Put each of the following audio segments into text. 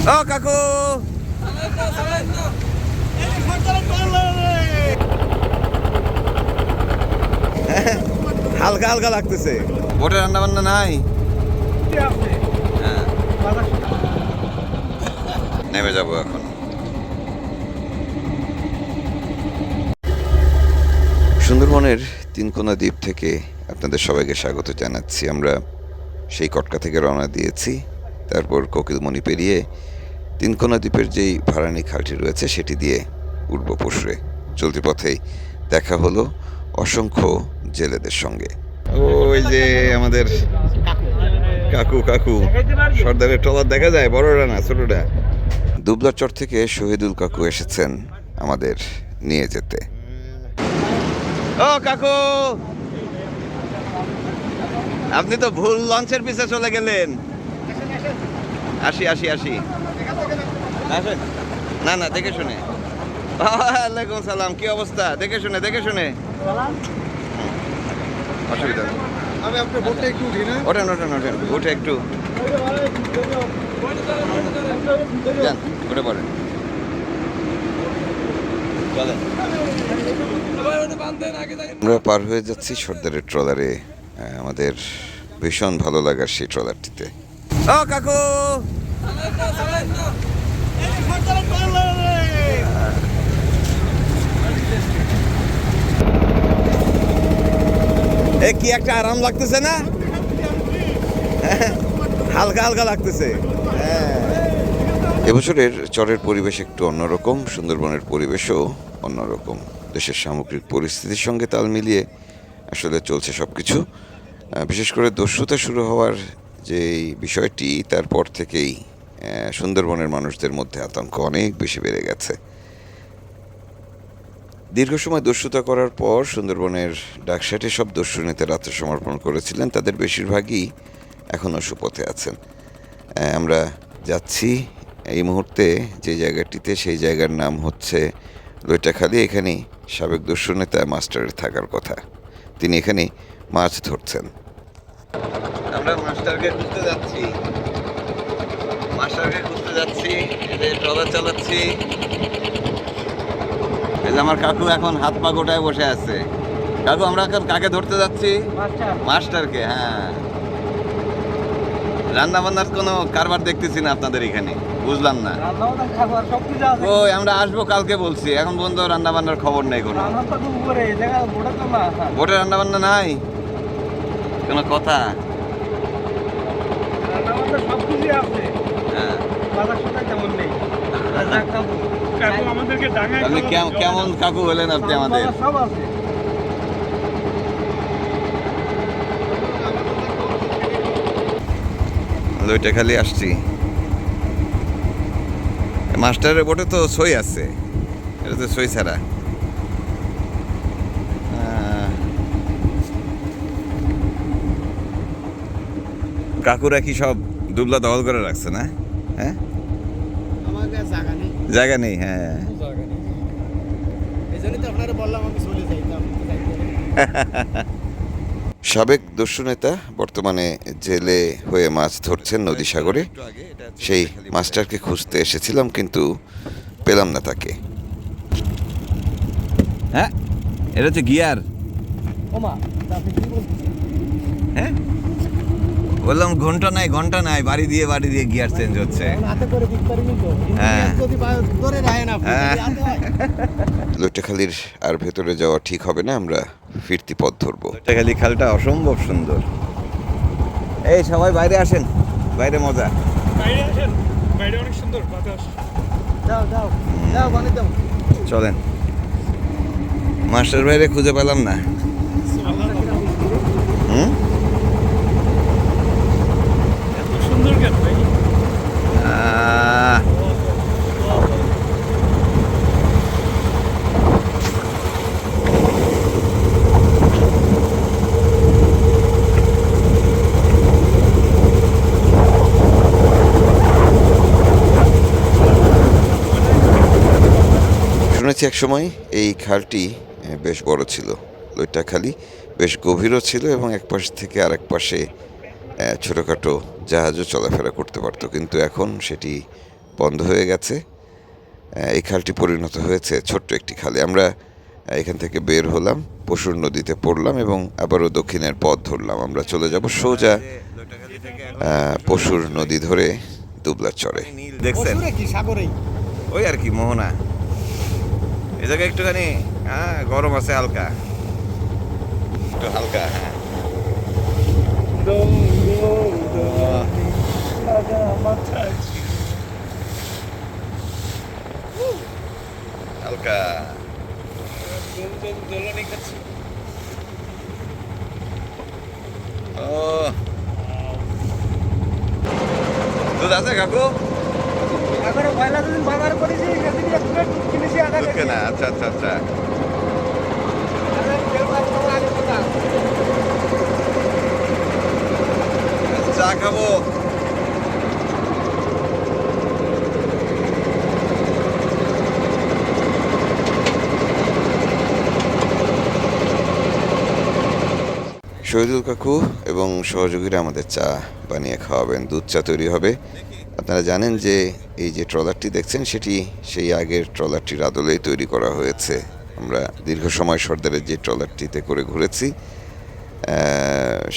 ও, কাকু। হালকা হালকা লাগতেছে। বোটে রান্না বান্না নাই? হ্যাঁ। নেমে যাব এখন। সুন্দরবনের তিনকোনা দ্বীপ থেকে আপনাদের সবাইকে স্বাগত জানাচ্ছি। আমরা সেই কটকা থেকে রওনা দিয়েছি। তারপর কোকিলমণি পেরিয়ে তিনকোনা দ্বীপের যেই ভাড়ানি খালটি রয়েছে সেটি দিয়ে উঠব পশুরে। চলতি পথেই দেখা হলো অসংখ্য জেলেদের সঙ্গে। ওই যে আমাদের কাকু কাকু সর্দারের টলার দেখা যায় বড়রা না ছোটরা? দুবলার চর থেকে শহীদুল কাকু এসেছেন আমাদের নিয়ে যেতে। ও কাকু! আপনি তো ভুল লঞ্চের পিছে চলে গেলেন। আসি আসি আসি। আসেন। না না দেখে শুনে। ওয়ালাইকুম সালাম কি অবস্থা? দেখে শুনে দেখে শুনে। অসুবিধা আমি আপনার একটু উঠি না ওঠেন ওঠেন ওঠেন উঠে একটু। যান উঠে পড়েন। আমরা পার হয়ে যাচ্ছি সর্দারের ট্রলারে। আমাদের ভীষণ ভালো লাগার সেই ট্রলারটিতে। ও কাকু! এ, কি একটা আরাম লাগতেছে না? হালকা হালকা লাগতেছে। এবছরের চরের পরিবেশ একটু অন্যরকম, সুন্দরবনের পরিবেশও অন্যরকম। দেশের সামগ্রিক পরিস্থিতির সঙ্গে তাল মিলিয়ে আসলে চলছে সব কিছু বিশেষ করে দস্যুতা শুরু হওয়ার যে বিষয়টি, তারপর থেকেই সুন্দরবনের মানুষদের মধ্যে আতঙ্ক অনেক বেশি বেড়ে গেছে। দীর্ঘ সময় দস্যুতা করার পর সুন্দরবনের ডাকসাটে সব দস্যু নেতারা আত্মসমর্পণ করেছিলেন। তাদের বেশিরভাগই এখনও সুপথে আছেন। আমরা যাচ্ছি এই মুহূর্তে যে জায়গাটিতে, সেই জায়গার নাম হচ্ছে লইটাখালি। এখানে সাবেক দস্যু নেতা মাস্টারের থাকার কথা। তিনি এখানে মাছ ধরছেন। আমরা মাস্টারকে যাচ্ছি। মাস্টারকে খুঁজতে যাচ্ছি ট্রলার চালাচ্ছি। এই যে আমার কাকু এখন হাত পা গোটায় বসে আছে। কাকু আমরা এখন কাকে ধরতে যাচ্ছি? মাস্টারকে। হ্যাঁ। রান্না বান্নার কোনো কারবার দেখতেছি না আপনাদের এখানে বুঝলাম না। ওই আমরা আসব কালকে বলছি এখন পর্যন্ত রান্না বান্নার খবর নেই কোনো। বোটে রান্না বান্না নাই? কোনো কথা? হ্যাঁ আপনি কেমন কাকু হলেন আপনি আমাদের? সব আছে। ওইটা খালি আসছি। মাস্টারের বোটে তো সই আছে। এটা তো সই ছাড়া। কাকুরা কি সব দুবলা দখল করে রাখছে না? হ্যাঁ? জায়গা নেই। হ্যাঁ। জায়গা নেই। এই জন্যই তো আপনারা বললাম আমি চলে যাইতাম সাবেক দস্যু নেতা বর্তমানে জেলে হয়ে মাছ ধরছেন নদী সাগরে। সেই মাস্টারকে খুঁজতে এসেছিলাম কিন্তু পেলাম না তাকে। হ্যাঁ এটা হচ্ছে গিয়ার। হ্যাঁ? বললাম ঘণ্টা নাই ঘণ্টা নাই বাড়ি দিয়ে বাড়ি দিয়ে গিয়ার চেঞ্জ হচ্ছে। হ্যাঁ। হ্যাঁ। হয়। লইটাখালির আর ভেতরে যাওয়া ঠিক হবে না আমরা ফিরতি পথ ধরবো। লইটাখালি খালটা অসম্ভব সুন্দর। এই সবাই বাইরে আসেন বাইরে মজা। বাইরে আসেন বাইরে অনেক সুন্দর বাতাস। দাও দাও দাও দাও। চলেন। মাস্টার বাইরে খুঁজে পেলাম না হুম এত সুন্দর কেন ভাই আহ, শুনেছি এক সময় এই খালটি বেশ বড় ছিল। লইটাখালি বেশ গভীরও ছিল এবং এক পাশ থেকে আরেক পাশে ছোটোখাটো জাহাজও চলাফেরা করতে পারতো। কিন্তু এখন সেটি বন্ধ হয়ে গেছে। এই খালটি পরিণত হয়েছে ছোট্ট একটি খালে। আমরা এখান থেকে বের হলাম পশুর নদীতে পড়লাম এবং আবারও দক্ষিণের পথ ধরলাম। আমরা চলে যাব সোজা আহ, পশুর নদী ধরে দুবলা চড়ে দেখছেন? পশুরে কি ওই আর কি মোহনা। এই জায়গায় একটুখানি হ্যাঁ গরম আছে হালকা। একটু হালকা হ্যাঁ। হালকা। ও। দুধ আছে কাকু? কেনা আচ্ছা আচ্ছা আচ্ছা। চা খাব। শহীদুল কাকু এবং সহযোগীরা আমাদের চা বানিয়ে খাওয়াবেন। দুধ চা তৈরি হবে। আপনারা জানেন যে এই যে ট্রলারটি দেখছেন সেটি সেই আগের ট্রলারটির আদলেই তৈরি করা হয়েছে। আমরা দীর্ঘ সময় সর্দারের যে ট্রলারটিতে করে ঘুরেছি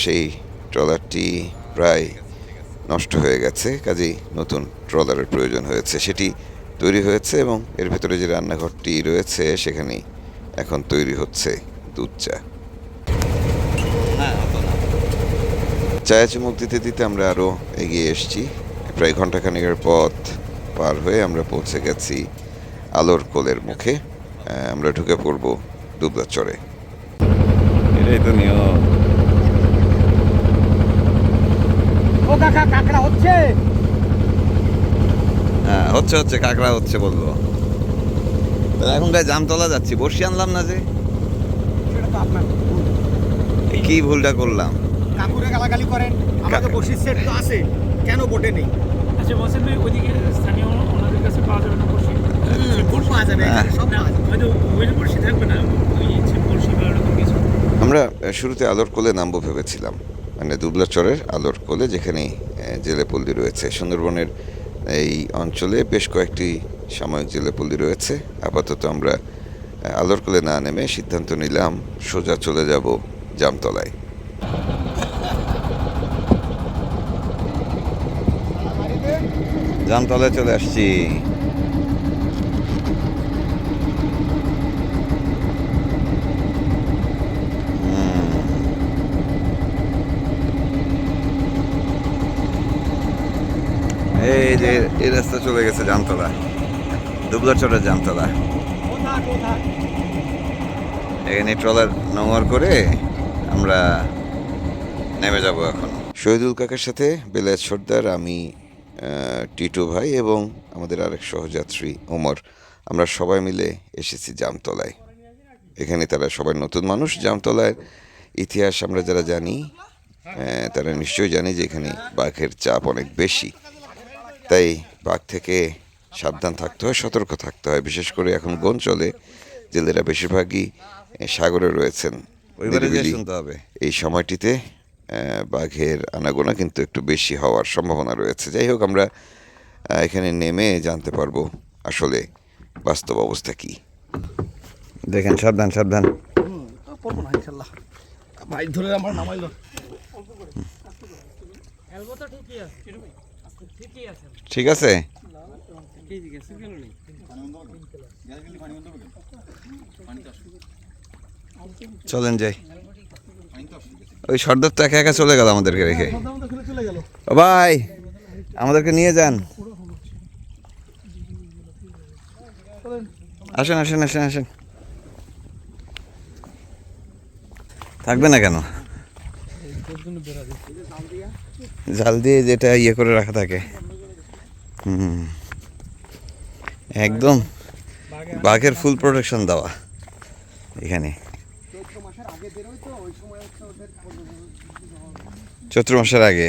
সেই ট্রলারটি প্রায় নষ্ট হয়ে গেছে কাজেই নতুন ট্রলারের প্রয়োজন হয়েছে। সেটি তৈরি হয়েছে এবং এর ভেতরে যে রান্নাঘরটি রয়েছে সেখানেই এখন তৈরি হচ্ছে দুধ চা। হ্যাঁ না। চুমুক দিতে দিতে আমরা আরও এগিয়ে এসেছি। প্রায় ঘন্টাখানেকের পথ পার হয়ে আমরা পৌঁছে গেছি আলোর কোলের মুখে। আমরা ঢুকে পড়ব দুবলা চরে এটাই তো নিয়ম। ও কাকা কাকড়া হচ্ছে? হ্যাঁ হচ্ছে হচ্ছে কাঁকড়া হচ্ছে বলল এখন গায়ে জামতলা যাচ্ছি বসি আনলাম না যে? সেটা তো আপনার ভুল। কি ভুলটা করলাম? কাকুরে গালাগালি করেন আমাকে বসির সেট তো আছে। কেন বোটে নেই? আচ্ছা বলছেন ওইদিকে স্থানীয় ওনাদের কাছে পাওয়া যাবে না বসি কিছু। আমরা শুরুতে আলোর কোলে নামবো ভেবেছিলাম। মানে দুবলা চরের আলোর কোলে যেখানে জেলেপল্লী রয়েছে। সুন্দরবনের এই অঞ্চলে বেশ কয়েকটি সাময়িক জেলেপল্লী রয়েছে। আপাতত আমরা আলোর কোলে না নেমে সিদ্ধান্ত নিলাম সোজা চলে যাব জামতলায়। জামতলায় চলে আসছি। এই যে, এই রাস্তা চলে গেছে জামতলা। দুবলা চরের জামতলা। এখানে ট্রলার নোংর করে আমরা নেমে যাব এখন। শহীদুল কাকার সাথে বেলায়েত সর্দার, আমি টিটু ভাই এবং আমাদের আরেক সহযাত্রী ওমর। আমরা সবাই মিলে এসেছি জামতলায়। এখানে তারা সবাই নতুন মানুষ। জামতলায় ইতিহাস আমরা যারা জানি তারা নিশ্চয়ই জানি যে এখানে বাঘের চাপ অনেক বেশি। তাই বাঘ থেকে সাবধান থাকতে হয় সতর্ক থাকতে হয়। বিশেষ করে এখন গন চলে জেলেরা বেশিরভাগই সাগরে রয়েছেন। এই সময়টিতে বাঘের আনাগোনা কিন্তু একটু বেশি হওয়ার সম্ভাবনা রয়েছে। যাই হোক আমরা এখানে নেমে জানতে পারব আসলে বাস্তব অবস্থা কি। দেখেন সাবধান সাবধান। পড়ব না ইনশাল্লাহ। ভাই ধরে আমার নামাইলো ঠিক আছে? চলেন যাই। ওই সর্দার তো একা একা চলে গেল আমাদেরকে রেখে। ভাই, আমাদেরকে নিয়ে যান। আসেন আসেন আসেন আসেন। থাকবে না কেন? জাল দিয়ে যেটা ইয়ে করে রাখা থাকে। হুম একদম বাঘের ফুল প্রোটেকশন দেওয়া এখানে। চৈত্র মাসের আগে।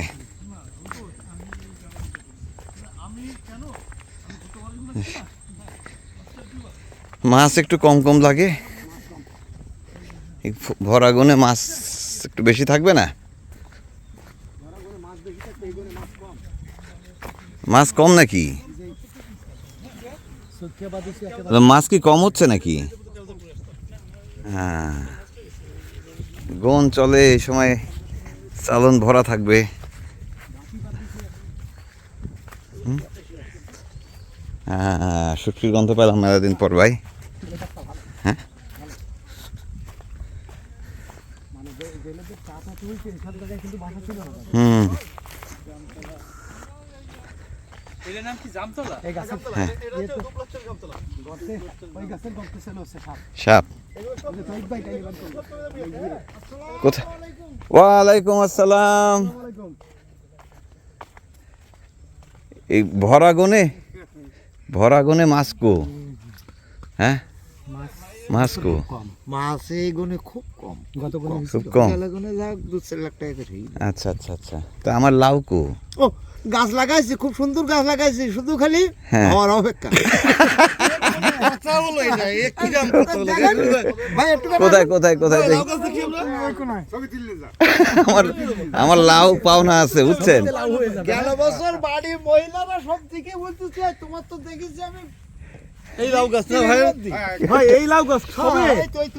মাছ একটু কম কম লাগে। ভরা গুনে মাছ একটু বেশি থাকবে না? মাছ কম নাকি? মাছ কি কম হচ্ছে নাকি? হ্যাঁ। গন চলে এই সময় চালন ভরা থাকবে। হ্যাঁ গন্ধ পেলাম মেলাদিন পর ভাই। হ্যাঁ? হুম। এটার নাম কি জামতলা? এই গাছের হ্যাঁ। গর্তে ওই গাছের গর্তে ছিল হচ্ছে সাপ। সাপ। ওই যে তহিদ ভাই টাইলিবান করল। কোথায়? ওয়ালাইকুম আসসালাম। এই ভরা গনে? ভরা গনে মাছ হ্যাঁ? মাছ মাছ এই গুণে খুব কম। গত খুব কম। গেলে গুণে দু চার লাখ টাকা আচ্ছা আচ্ছা আচ্ছা। তো আমার লাউ কো ও গাছ লাগাইছি খুব সুন্দর গাছ লাগাইছি শুধু খালি হ্যাঁ। আমার অপেক্ষা। কোথায় কোথায় কোথায় আমার আমার লাউ পাওনা আছে বুঝছেন? গেল বছর বাড়ি মহিলারা সব দিকে বলতেছে তোমার তো দেখেছি আমি এই লাউ গাছ না ভাই? ভাই এই লাউ গাছ কবে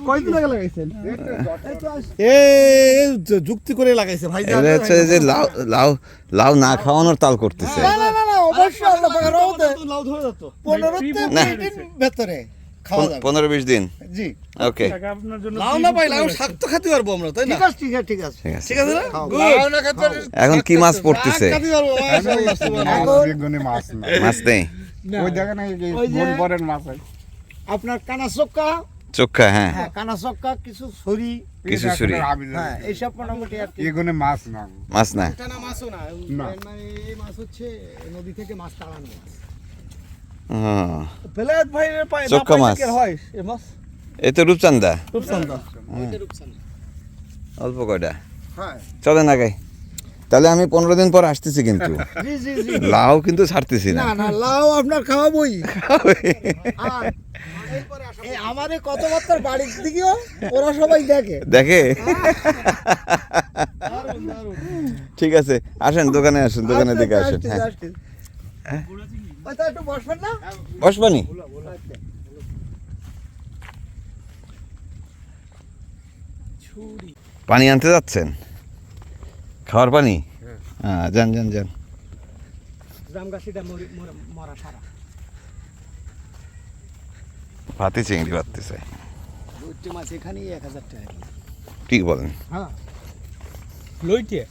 কয়দিন আগে লাগাইছেন? এই যুক্তি করে লাগাইছে ভাই এটা হচ্ছে যে লাউ লাউ লাউ না খাওয়ানোর তাল করতেছে। না না না অবশ্যই আল্লাহ পাকের রহমতে। লাউ ধরে যেত পনেরো না। দিন ভেতরে পনেরো বিশ দিন? জি। ওকে টাকা আপনার জন্য লাউ না পাই লাউ শাক তো খেতে পারব আমরা তাই না? ঠিক আছে ঠিক আছে ঠিক আছে। ঠিক আছে। না? লাউ এখন কি মাছ পড়তেছে? মাছ নেই। ওই দেখেন মন মাছ। আপনার কানা চক্কা? হ্যাঁ। হ্যাঁ কানা চক্কা কিছু ছড়ি কিছু এটা ছুরি। হ্যাঁ এইসব মোটামুটি আর এগুনে মাছ না। মাছ না। টানা মাছও না। না। মানে এই মাছ হচ্ছে নদী থেকে মাছ তাড়ানো মাছ। হুম। বেলায়েত ভাই পায় চোক্কা মাছ। হয় এই মাছ রূপচান্দা রূপচান্দা অল্প কয়টা? হ্যাঁ। চলেন আগে। তাহলে আমি পনেরো দিন পর আসতেছি কিন্তু। লাউ কিন্তু ছাড়তেছি না। লাউ আপনার খাওয়াবই। আমার এই কথাবার্তার বাড়ির দিকেও ওরা সবাই দেখে। দেখে? ঠিক আছে আসেন দোকানে আসেন দোকানে দেখে আসেন। হ্যাঁ। বসবেন বসবানি? পানি আনতে যাচ্ছেন? খাওয়ার পানি? হ্যাঁ। যান যান যান। জামগাছিটা মরি- মরা- মরা সারা। ভাতি চিংড়ি দুইটি মাছ এখানেই এক হাজার টাকা ঠিক বলেন। হ্যাঁ। লইটে?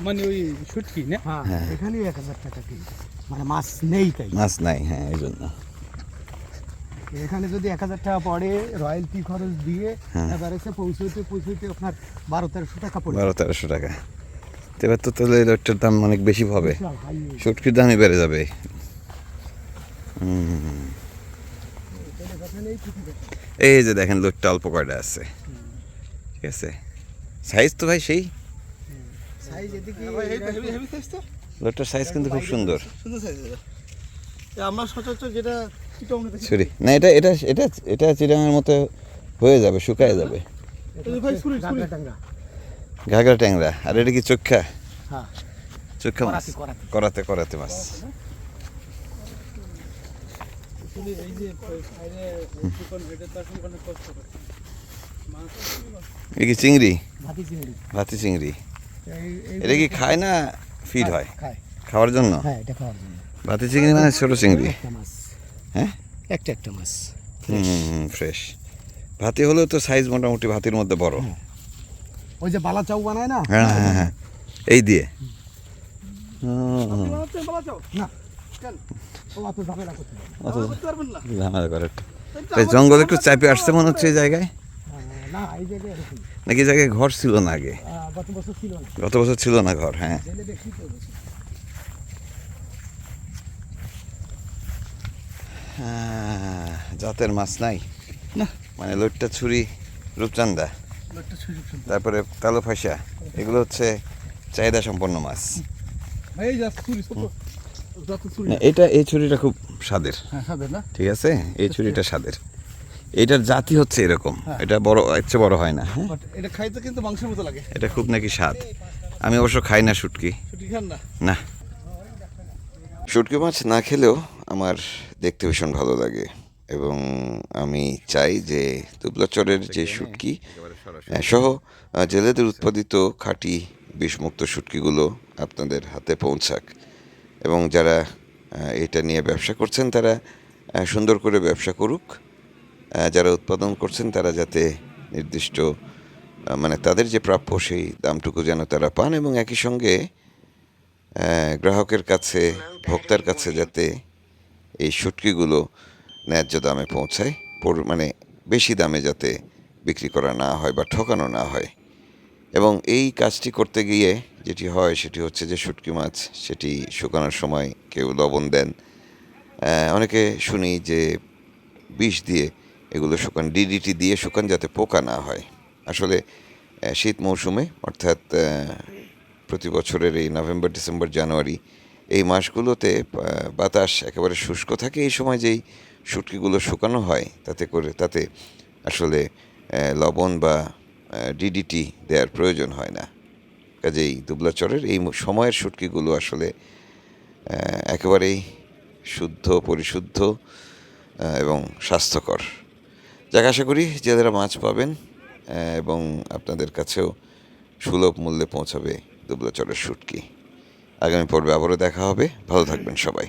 মানে ওই শুটকি না? হ্যাঁ এখানেই এক হাজার টাকা মানে মাছ নেই তাই। মাছ নাই হ্যাঁ এই জন্য। এখানে যদি এক হাজার টাকা পড়ে রয়্যালটি খরচ দিয়ে হ্যাঁ। এবার এসে পৌঁছতে পৌঁছতে আপনার বারো তেরোশো টাকা পড়ে। বারো তেরোশো টাকা। এবার তো তাহলে লোটটার দাম অনেক বেশি হবে। হাই দামই বেড়ে যাবে। এই যে দেখেন, লোটটা অল্প কয়টা আছে। ঠিক আছে। সাইজ তো ভাই সেই। হেভি সাইজ কিন্তু খুব সুন্দর। না, এটা এটা এটা এটা চিরাঙের মতো হয়ে যাবে, শুকায় যাবে ছুরি, ছুরি। গাগরা টাংরা ঘাগরা ট্যাংরা আর এটা কি চোখা? হ্যাঁ। চোখা মাছ। করাতি, করাতি। মাছ। এটা কি চিংড়ি? ভাতি চিংড়ি। এটা কি খায় না ফিড হয়? খাওয়ার জন্য? হ্যাঁ এটা খাওয়ার জন্য। ভাতি চিংড়ি মানে ছোট চিংড়ি। মাছ। হ্যাঁ? একটা একটা মাছ। হুম ফ্রেশ ভাতি হলেও তো সাইজ মোটামুটি ভাতির মধ্যে বড়। ওই যে বালা চাউ বানায় না? হ্যাঁ হ্যাঁ হ্যাঁ এই দিয়ে। না। জঙ্গল একটু চাপে আসছে মনে হচ্ছে এই জায়গায়? হ্যাঁ, না জায়গায় নাকি জায়গায় ঘর ছিল না আগে? গত বছর ছিল না। না ঘর হ্যাঁ। আহ, জাতের মাছ নাই। মানে লোটটা ছুরি রূপচান্দা তারপরে কালো ফাঁসা এগুলো হচ্ছে চাহিদা সম্পন্ন মাছ। এটা এই ছুরিটা খুব স্বাদের। হ্যাঁ ঠিক আছে? এই ছুরিটা স্বাদের। এটার জাতি হচ্ছে এরকম। এটা বড় চেয়ে বড় হয় না হ্যাঁ? এটা খাইতে কিন্তু মাংসের মতো লাগে। এটা খুব নাকি স্বাদ। আমি অবশ্য খাই না শুটকি। না? না। শুটকি মাছ না খেলেও আমার দেখতে ভীষণ ভালো লাগে। এবং আমি চাই যে দুবলাচরের যে শুটকি সহ জেলেদের উৎপাদিত খাঁটি বিষমুক্ত শুটকিগুলো আপনাদের হাতে পৌঁছাক। এবং যারা এটা নিয়ে ব্যবসা করছেন তারা সুন্দর করে ব্যবসা করুক। যারা উৎপাদন করছেন তারা যাতে নির্দিষ্ট মানে তাদের যে প্রাপ্য সেই দামটুকু যেন তারা পান এবং একই সঙ্গে গ্রাহকের কাছে ভোক্তার কাছে যাতে এই শুটকিগুলো ন্যায্য দামে পৌঁছায়। মানে বেশি দামে যাতে বিক্রি করা না হয় বা ঠকানো না হয়। এবং এই কাজটি করতে গিয়ে যেটি হয় সেটি হচ্ছে যে শুটকি মাছ, সেটি শুকানোর সময় কেউ লবণ দেন। অনেকে শুনি যে বিষ দিয়ে এগুলো শুকান ডিডিটি দিয়ে শুকান যাতে পোকা না হয়। আসলে শীত মৌসুমে, অর্থাৎ প্রতি বছরের এই নভেম্বর, ডিসেম্বর, জানুয়ারি, এই মাসগুলোতে বাতাস একেবারে শুষ্ক থাকে। এই সময় যেই শুটকিগুলো শুকানো হয়, তাতে করে, তাতে আসলে লবণ বা ডিডিটি দেওয়ার প্রয়োজন হয় না। কাজেই দুবলাচরের এই সময়ের শুটকিগুলো আসলে একেবারেই শুদ্ধ, পরিশুদ্ধ এবং স্বাস্থ্যকর। যাক, আশা করি যে যারা মাছ পাবেন এবং আপনাদের কাছেও সুলভ মূল্যে পৌঁছাবে দুবলাচরের শুটকি। আগামী পর্বে আবারও দেখা হবে। ভালো থাকবেন সবাই।